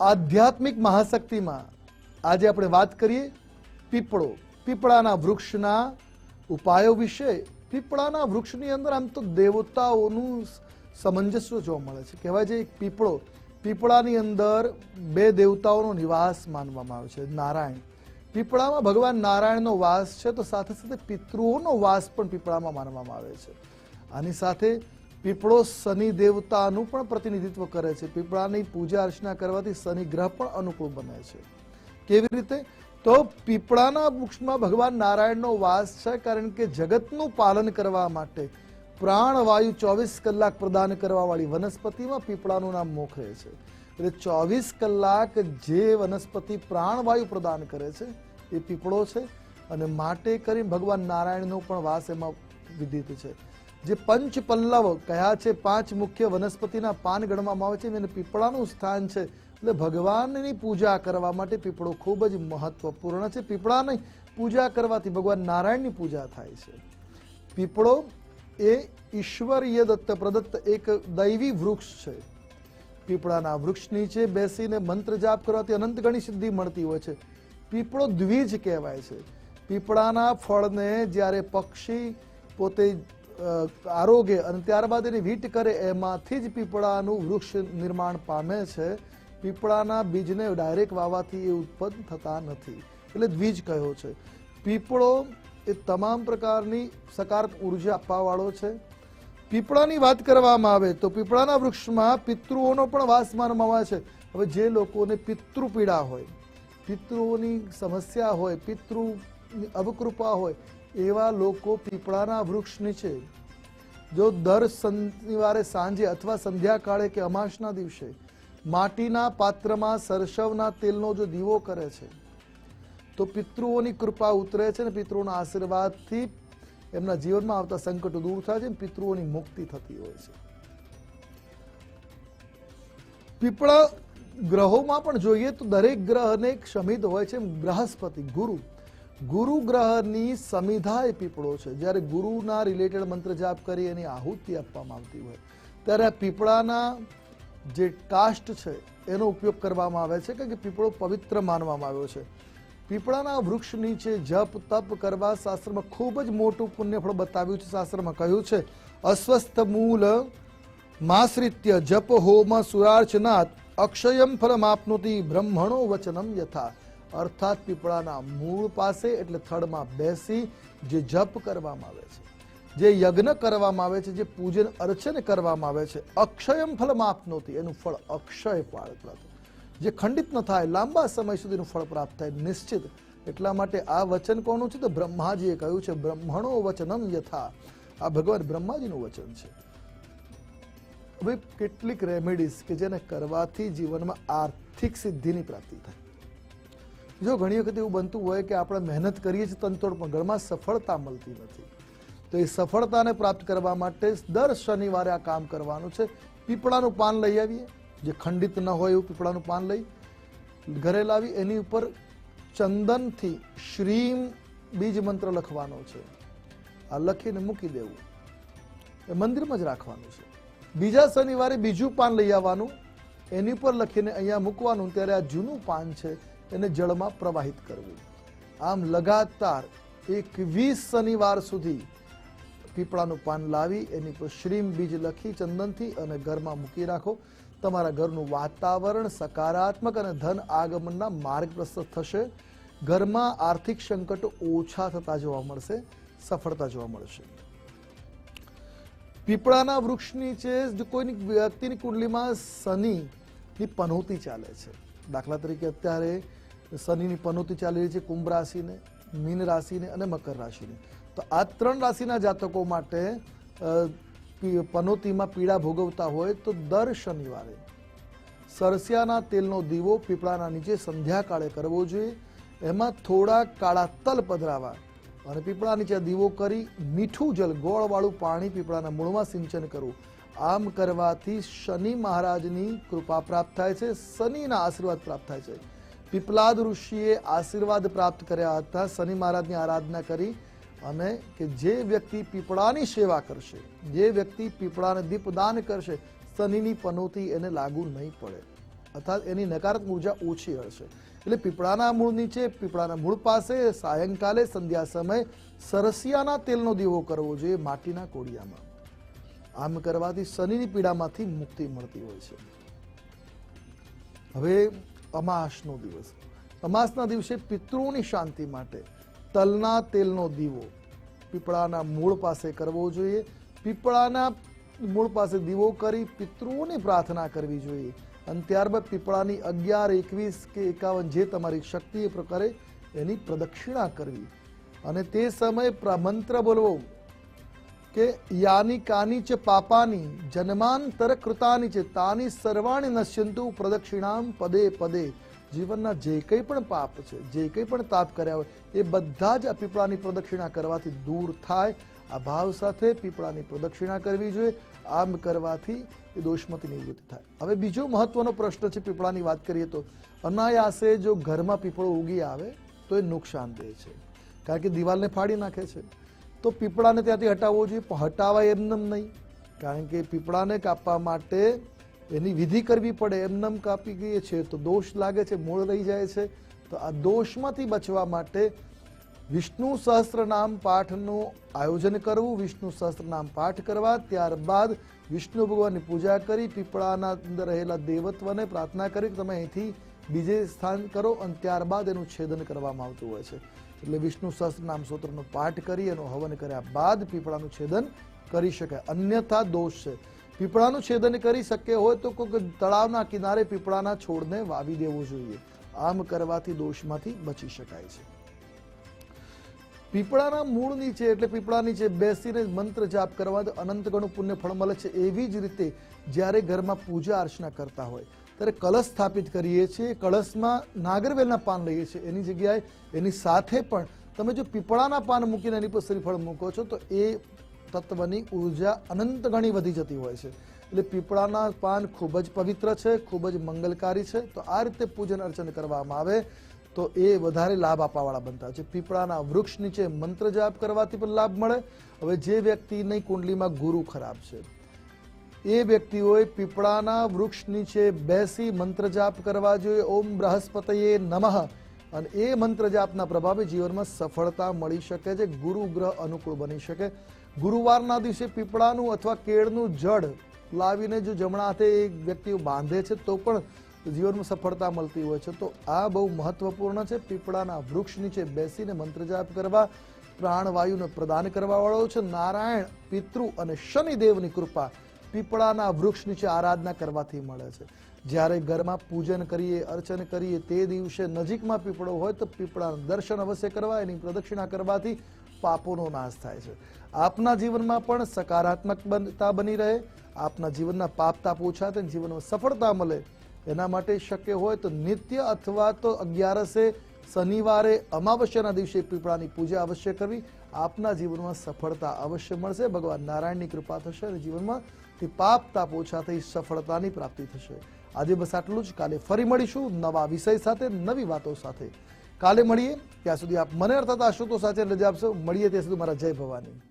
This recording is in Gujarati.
આધ્યાત્મિક મહાશક્તિમાં આજે આપણે વાત કરીએ પીપળો. પીપળાના વૃક્ષના ઉપાયો વિશે. પીપળાના વૃક્ષની અંદર આમ તો દેવતાઓનું સમંજસ્વ જોવા મળે છે. કહેવાય છે પીપળો. પીપળાની અંદર બે દેવતાઓનો નિવાસ માનવામાં આવે છે. નારાયણ. પીપળામાં ભગવાન નારાયણનો વાસ છે તો સાથે સાથે પિતૃઓનો વાસ પણ પીપળામાં માનવામાં આવે છે. આની સાથે પીપળો શનિ દેવતાનું પણ પ્રતિનિધિત્વ કરે છે. પીપળાની પૂજા અર્ચના કરવાથી શનિ ગ્રહ પણ અનુકૂળ બને છે. કેવી રીતે? તો પીપળાના વૃક્ષમાં ભગવાન નારાયણનો વાસ છે કારણ કે જગતનું પાલન કરવા માટે પ્રાણવાયુ ચોવીસ કલાક પ્રદાન કરવા વાળી વનસ્પતિમાં પીપળાનું નામ મોખરે છે. એટલે ચોવીસ કલાક જે વનસ્પતિ પ્રાણવાયુ પ્રદાન કરે છે, એ પીપળો છે અને માટે કરી ભગવાન નારાયણનો પણ વાસ એમાં વિદિત છે. જે પંચ પલ્લવ કયા છે, પાંચ મુખ્ય વનસ્પતિના પાન ગણવામાં આવે છે અને પીપળાનું સ્થાન છે. એટલે ભગવાનની પૂજા કરવા માટે પીપળો ખૂબ જ મહત્વપૂર્ણ છે. પીપળાની પૂજા કરવાથી ભગવાન નારાયણની પૂજા થાય છે. પીપળો એ ઈશ્વરીય દત્ત પ્રદત્ત એક દૈવી વૃક્ષ છે. પીપળાના વૃક્ષ નીચે બેસીને મંત્ર જાપ કરવાથી અનંત ગણી સિદ્ધિ મળતી હોય છે. પીપળો દ્વિજ કહેવાય છે. પીપળાના ફળને જ્યારે પક્ષી પોતે આરોગે અને ત્યારબાદ એની વીટ કરે એમાંથી જ પીપળાનું વૃક્ષ નિર્માણ પામે છે. પીપળાના બીજને ડાયરેક્ટ વાવવાથી એ ઉત્પન્ન થતા નથી. એટલે દ્વિજ કહ્યો છે. પીપળો એ તમામ પ્રકારની સકારાત્મક ઊર્જા આપવાવાળો છે. પીપળાની વાત કરવામાં આવે તો પીપળાના વૃક્ષમાં પિતૃઓનો પણ વાસ માનવામાં આવે છે. હવે જે લોકોને પિતૃ પીડા હોય, પિતૃઓની સમસ્યા હોય, પિતૃની અવકૃપા હોય એવા લોકો પીપળાના વૃક્ષ નીચે જો દર શનિવારે સાંજે અથવા સંધ્યાકાળે કે અમાસના દિવસે માટીના પાત્રમાં સરસવના તેલનો જો દીવો કરે છે, તો પિતૃઓની કૃપા ઉતરે છે ને પિતૃઓના આશીર્વાદથી એમના જીવનમાં આવતા સંકટો દૂર થાય છે પિતૃઓની મુક્તિ થતી હોય છે. પીપળા ગ્રહોમાં પણ જોઈએ તો દરેક ગ્રહને એક શમિત હોય છે બૃહસ્પતિ, ગુરુ ગુરુ ગ્રહની સમિધા એ પીપળો છે. જ્યારે ગુરુના રિલેટેડ મંત્ર જાપ કરી એની આહુતિ આપવામાં આવતી હોય. ત્યારે આ પીપળાના જે કાષ્ટ છે, એનો ઉપયોગ કરવામાં આવે છે કે પીપળો પવિત્ર માનવામાં આવ્યો છે. પીપળાના વૃક્ષ નીચે જપ, તપ કરવા શાસ્ત્રમાં ખૂબ જ મોટું પુણ્યફળ બતાવ્યું છે. શાસ્ત્રમાં કહ્યું છે, અસ્વસ્થ મૂલ માશ્રિત્ય જપ હોમ સુરાર્ચનાથ અક્ષયમ ફલમ આપનોતી બ્રહ્મણો વચનમ યથા. અર્થાત પીપળાના મૂળ પાસે એટલે થડમાં બેસી જે જપ કરવામાં આવે છે, જે યજ્ઞ કરવામાં આવે છે, જે પૂજન અર્ચન કરવામાં આવે છે, અક્ષયમ ફલ માપ નહોતી એનું ફળ અક્ષય પ્રાપ્ત જે ખંડિત ન થાય, લાંબા સમય સુધીનું ફળ પ્રાપ્ત થાય, નિશ્ચિત. એટલા માટે આ વચન કોનું છે? તો બ્રહ્માજીએ કહ્યું છે, બ્રહ્મણો વચનમ યથા. આ ભગવાન બ્રહ્માજીનું વચન છે. હવે કેટલીક રેમેડીઝ કે જેને કરવાથી જીવનમાં આર્થિક સિદ્ધિની પ્રાપ્તિ થાય. જો ઘણી વખત એવું બનતું હોય કે આપણે મહેનત કરીએ છીએ તનતોડ પણ ઘરમાં સફળતા મળતી નથી. તો એ સફળતાને પ્રાપ્ત કરવા માટે દર શનિવારે આ કામ કરવાનું છે. પીપળાનું પાન લઈ આવીએ. જે ખંડિત ન હોય એવું પીપળાનું પાન લઈ ઘરે લાવી. એની ઉપર ચંદનથી શ્રીમ બીજ મંત્ર લખવાનો છે. આ લખીને મૂકી દેવું. એ મંદિરમાં જ રાખવાનું છે. બીજા શનિવારે બીજું પાન લઈ આવવાનું. એની ઉપર લખીને અહીંયા મૂકવાનું. ત્યારે આ જૂનું પાન છે. એને જળમાં પ્રવાહિત કરવું. આમ લગાતાર એકવીસ શનિવાર સુધી પીપળાનું પાન લાવી, એની પર શ્રીમ બીજ લખી, ચંદનથી અને ઘરમાં મૂકી રાખો. તમારા ઘરનું વાતાવરણ સકારાત્મક અને ધન આગમનના માર્ગ પ્રસ્તુત થશે. ઘરમાં આર્થિક સંકટો ઓછા થતા જોવા મળશે, સફળતા જોવા મળશે. પીપળાના વૃક્ષ નીચે કોઈની વ્યક્તિની કુંડલીમાં શનિની પનોતી ચાલે છે. દાખલા તરીકે અત્યારે શનિની પનોતી ચાલી રહી છે કુંભ રાશિને, મીન રાશિને અને મકર રાશિને. તો આ ત્રણ રાશિના જાતકો માટે પનોતીમાં પીડા ભોગવતા હોય તો દર શનિવારે સરસિયાના તેલનો દીવો પીપળાના નીચે સંધ્યાકાળે કરવો જોઈએ. એમાં થોડા કાળા તલ પધરાવા અને પીપળા નીચે દીવો કરી મીઠું જલ ગોળવાળું પાણી પીપળાના મૂળમાં સિંચન કરવું. આમ કરવાથી શનિ મહારાજની કૃપા પ્રાપ્ત થાય છે, શનિના આશીર્વાદ પ્રાપ્ત થાય છે. પીપલાદ ઋષિએ આશીર્વાદ પ્રાપ્ત કર્યા હતા, શનિ મહારાજની આરાધના કરી અને કે જે વ્યક્તિ પીપળાની સેવા કરશે, જે વ્યક્તિ પીપળાને દીપદાન કરશે, શનિની પનોતી એને લાગુ નહીં પડે. અર્થાત એની નકારાત્મક ઊર્જા ઓછી હશે. એટલે પીપળાના મૂળ નીચે, પીપળાના મૂળ પાસે, સાયંકાલે સંધ્યા સમયે સરસિયાના તેલનો દીવો કરવો જોઈએ માટીના કોડિયામાં આમ કરવાથી શનિની પીડામાંથી મુક્તિ મળતી હોય છે. હવે અમાસનો દિવસ. અમાસના દિવસે પિતૃઓની શાંતિ માટે તલના તેલનો દીવો પીપળાના મૂળ પાસે કરવો જોઈએ. પીપળાના મૂળ પાસે દીવો કરી પિતૃઓની પ્રાર્થના કરવી જોઈએ. અને ત્યારબાદ પીપળાની અગિયાર, એકવીસ કે એકાવન જે તમારી શક્તિ એ પ્રકારે એની પ્રદક્ષિણા કરવી. અને તે સમયે મંત્ર બોલવો. કે યાની કાની ચ પાપાની, જન્માંતર કૃતાની છે તાની સર્વાણી નશ્યંતુ પ્રદક્ષિણામ પદે પદે. જીવનના જે કંઈ પણ પાપ છે, જે કંઈ પણ તાપ કર્યા હોય, એ બધા જ પીપળાની પ્રદક્ષિણા કરવાથી દૂર થાય. આ ભાવ સાથે પીપળાની પ્રદક્ષિણા કરવી જોઈએ. આમ કરવાથી એ દોષમાંથી નિવૃત્તિ થાય. હવે બીજો મહત્વનો પ્રશ્ન છે પીપળાની વાત કરીએ તો, અનાયાસે જો ઘરમાં પીપળો ઉગી આવે, તો એ નુકસાન દે છે. કારણ કે દિવાલને ફાડી નાખે છે. તો પીપળાને ત્યાંથી હટાવવો જોઈએ. પણ હટાવાય એમનેમ નહીં. કારણ કે પીપળાને કાપવા માટે એની વિધિ કરવી પડે. એમનેમ કાપી ગઈએ છે તો દોષ લાગે છે, મૂળ રહી જાય છે. તો આ દોષમાંથી બચવા માટે વિષ્ણુ સહસ્ત્રનામ પાઠનું આયોજન કરવું, વિષ્ણુ સહસ્ત્રનામ પાઠ કરવા, ત્યારબાદ વિષ્ણુ ભગવાનની પૂજા કરી, પીપળાના અંદર રહેલા દેવત્વને પ્રાર્થના કરી તમે અહીંથી બીજે સ્થાન કરો અને ત્યારબાદ એનું છેદન કરવામાં આવતું હોય છે. એટલે વિષ્ણુ સહસ્ત્રનામ સ્તોત્રનો પાઠ કરી એનો હવન કર્યા બાદ પીપળાનું છેદન કરી શકાય અન્યથા દોષ છે. પીપળાનું છેદન કરી શકે હોય તો કોઈક તળાવના કિનારે પીપળાના છોડને વાવી દેવો જોઈએ. આમ કરવાથી દોષમાંથી બચી શકાય છે. પીપળાના મૂળ નીચે એટલે પીપળા નીચે બેસીને મંત્ર જાપ કરવાથી અનંત ગણું પુણ્ય ફળ મળે છે એવી જ રીતે જ્યારે ઘરમાં પૂજા અર્ચના કરતા હોય. ત્યારે કળશ સ્થાપિત કરીએ છીએ, કળશમાં નાગરવેલના પાન લઈએ છીએ. એની જગ્યાએ, એની સાથે પણ તમે જો પીપળાના પાન મૂકીને એની પર શ્રીફળ મૂકો છો, તો એ તત્વની ઊર્જા અનંત ગણી વધી જતી હોય છે. એટલે પીપળાના પાન ખૂબ જ પવિત્ર છે, ખૂબ જ મંગલકારી છે. તો આ રીતે પૂજન અર્ચન કરવામાં આવે, તો એ વધારે લાભ આપવાવાળા બનતા છે. પીપળાના વૃક્ષ નીચે મંત્ર જાપ કરવાથી પણ લાભ મળે. હવે જે વ્યક્તિની કુંડલીમાં ગુરુ ખરાબ છે. એ વ્યક્તિઓએ પીપળાના વૃક્ષ નીચે બેસી મંત્ર જાપ કરવા જોઈએ. ઓમ બૃહસ્પતયે નમઃ. અને એ મંત્ર જાપના પ્રભાવે જીવનમાં સફળતા મળી શકે છે, ગુરુ ગ્રહ અનુકૂળ બની શકે. ગુરુવારના દિવસે પીપળાનું અથવા કેળનું જડ લાવીને જો જમણા હાથે એ વ્યક્તિઓ બાંધે છે, તો પણ જીવનમાં સફળતા મળતી હોય છે. તો આ બહુ મહત્વપૂર્ણ છે. પીપળાના વૃક્ષ નીચે બેસીને મંત્ર જાપ કરવા પ્રાણવાયુને પ્રદાન કરવાવાળો છે. નારાયણ પિતૃ અને શનિદેવની કૃપા પીપળાના વૃક્ષ નીચે આરાધના કરવાથી મળે છે. જ્યારે ઘરમાં પૂજન કરીએ, અર્ચન કરીએ, તે દિવસે નજીકમાં પીપળો હોય તો પીપળાના દર્શન અવશ્ય કરવા એની પ્રદક્ષિણા કરવાથી પાપોનો નાશ થાય છે. આપના જીવનમાં પણ સકારાત્મક બનતા બની રહે. આપના જીવનના પાપ તાપ ઓછા થાય જીવનમાં સફળતા મળે. એના માટે શક્ય હોય તો નિત્ય અથવા તો અગિયારસે શનિવારે, અમાવસ્યાના દિવસે પીપળાની પૂજા અવશ્ય કરવી. આપના જીવનમાં સફળતા અવશ્ય મળશે. ભગવાન નારાયણની કૃપા થશે અને જીવનમાં તે પાપ તાપ ઓછા થઈ સફળતાની પ્રાપ્તિ થશે. આજે બસ આટલું જ. કાલે ફરી મળીશું નવા વિષય સાથે, નવી વાતો સાથે. કાલે મળીએ. ત્યાં સુધી આપ મને અર્થાત આશુતોષ સાથે રજા આપશો. મળીએ ત્યાં સુધી. મારા જય ભવાની.